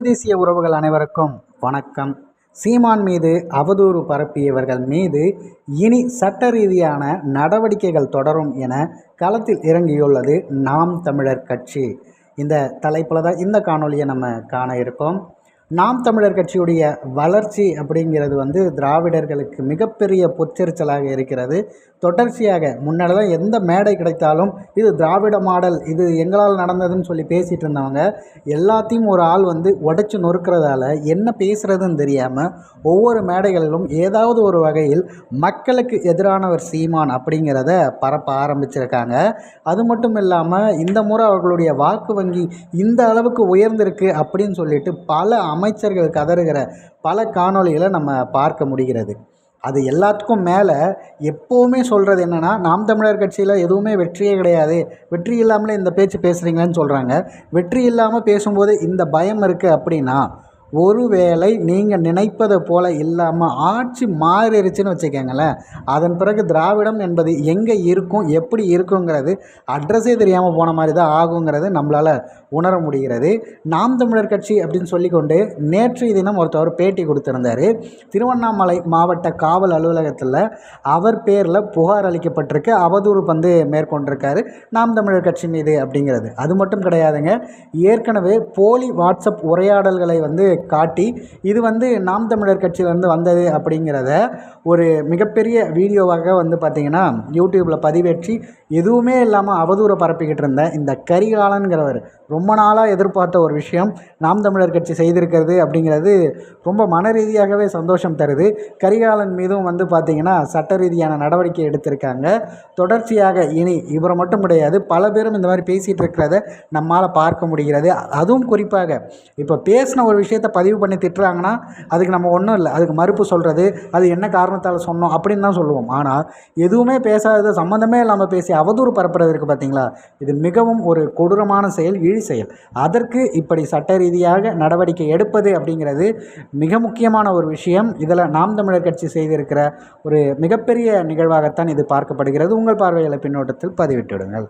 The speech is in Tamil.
தேசிய உறவுகள் அனைவருக்கும் வணக்கம். சீமான் மீது அவதூறு பரப்பியவர்கள் மீது இனி சட்ட ரீதியான நடவடிக்கைகள் தொடரும் என களத்தில் இறங்கியுள்ளது நாம் தமிழர் கட்சி. இந்த தலைப்பில் தான் இந்த காணொலியை நம்ம காண இருக்கோம். நாம் தமிழர் கட்சியுடைய வளர்ச்சி அப்படிங்கிறது வந்து திராவிடர்களுக்கு மிகப்பெரிய பொச்சரிச்சலாக இருக்கிறது. தொடர்ச்சியாக முன்னாடிலாம் எந்த மேடை கிடைத்தாலும் இது திராவிட மாடல் இது எங்களால் நடந்ததுன்னு சொல்லி பேசிகிட்டு இருந்தவங்க எல்லாத்தையும் ஒரு ஆள் வந்து உடச்சி நொறுக்கிறதால என்ன பேசுகிறதுன்னு தெரியாமல் ஒவ்வொரு மேடைகளிலும் ஏதாவது ஒரு வகையில் மக்களுக்கு எதிரானவர் சீமான் அப்படிங்கிறத பரப்ப ஆரம்பிச்சிருக்காங்க. அது மட்டும் இல்லாமல் இந்த முறை அவர்களுடைய வாக்கு வங்கி இந்த அளவுக்கு உயர்ந்திருக்கு அப்படின்னு சொல்லிட்டு பல அமைச்சர்கள் கதறுகிற பல காணொளிகளை நம்ம பார்க்க முடிகிறது. அது எல்லாத்துக்கும் மேலே எப்போவுமே சொல்கிறது என்னென்னா நாம் தமிழர் கட்சியில் எதுவுமே வெற்றியே கிடையாது. வெற்றி இல்லாமலே இந்த பேச்சு பேசுகிறீங்களேன்னு சொல்கிறாங்க வெற்றி இல்லாமல் பேசும்போது இந்த பயம் இருக்குது அப்படின்னா ஒருவேளை நீங்கள் நினைப்பதை போல இல்லாமல் ஆட்சி மாறிடுச்சுன்னு வச்சுக்கோங்களேன். அதன் பிறகு திராவிடம் என்பது எங்கே இருக்கும் எப்படி இருக்குங்கிறது அட்ரஸே தெரியாமல் போன மாதிரி தான் ஆகுங்கிறது நம்மளால் உணர முடிகிறது. நாம் தமிழர் கட்சி அப்படின்னு சொல்லிக்கொண்டு நேற்றைய தினம் ஒருத்தவர் பேட்டி கொடுத்துருந்தார். திருவண்ணாமலை மாவட்ட காவல் அலுவலகத்தில் அவர் பேரில் புகார் அளிக்கப்பட்டிருக்கு. அவதூறு வந்து மேற்கொண்டிருக்காரு நாம் தமிழர் கட்சி மீது அப்படிங்கிறது. அது மட்டும் கிடையாதுங்க. ஏற்கனவே போலி வாட்ஸ்அப் உரையாடல்களை வந்து காட்டி இது வந்து நாம் தமிழர் கட்சியிலேருந்து வந்தது அப்படிங்கிறத ஒரு மிகப்பெரிய வீடியோவாக வந்து பார்த்திங்கன்னா யூடியூப்பில் பதிவேற்றி எதுவுமே இல்லாமல் அவதூறை பரப்பிக்கிட்டு இருந்த இந்த கரிகாலன்கிறவர் ரொம்ப நாளாக எதிர்பார்த்த ஒரு விஷயம். நாம் தமிழர் கட்சி செய்திருக்கிறது அப்படிங்கிறது ரொம்ப மன ரீதியாகவே சந்தோஷம் தருது. கரிகாலன் மீதும் வந்து பார்த்திங்கன்னா சட்ட ரீதியான நடவடிக்கை எடுத்திருக்காங்க. தொடர்ச்சியாக இனி இவரை மட்டும் கிடையாது பல பேரும் இந்த மாதிரி பேசிகிட்டு இருக்கிறத நம்மளால் பார்க்க முடிகிறது. அதுவும் குறிப்பாக இப்போ பேசின ஒரு விஷயத்தை பதிவு பண்ணி திட்டுறாங்கன்னா அதுக்கு நம்ம ஒன்றும் இல்லை. அதுக்கு மறுப்பு சொல்கிறது அது என்ன காரணத்தால் சொன்னோம் அப்படின்னு தான் சொல்லுவோம். ஆனால் எதுவுமே பேசாத சம்மந்தமே இல்லாமல் பேசி அவதூறு பரப்புறது இருக்குது பார்த்தீங்களா இது மிகவும் ஒரு கொடூரமான செயல். இழி செயல் அதற்கு இப்படி சட்ட ரீதியாக நடவடிக்கை எடுப்பது அப்படிங்கிறது மிக முக்கியமான ஒரு விஷயம். இதில் நாம் தமிழர் கட்சி செய்திருக்கிற ஒரு மிகப்பெரிய நிகழ்வாகத்தான் இது பார்க்கப்படுகிறது. உங்கள் பார்வையில் பின்னோட்டத்தில் பதிவிட்டுவிடுங்கள்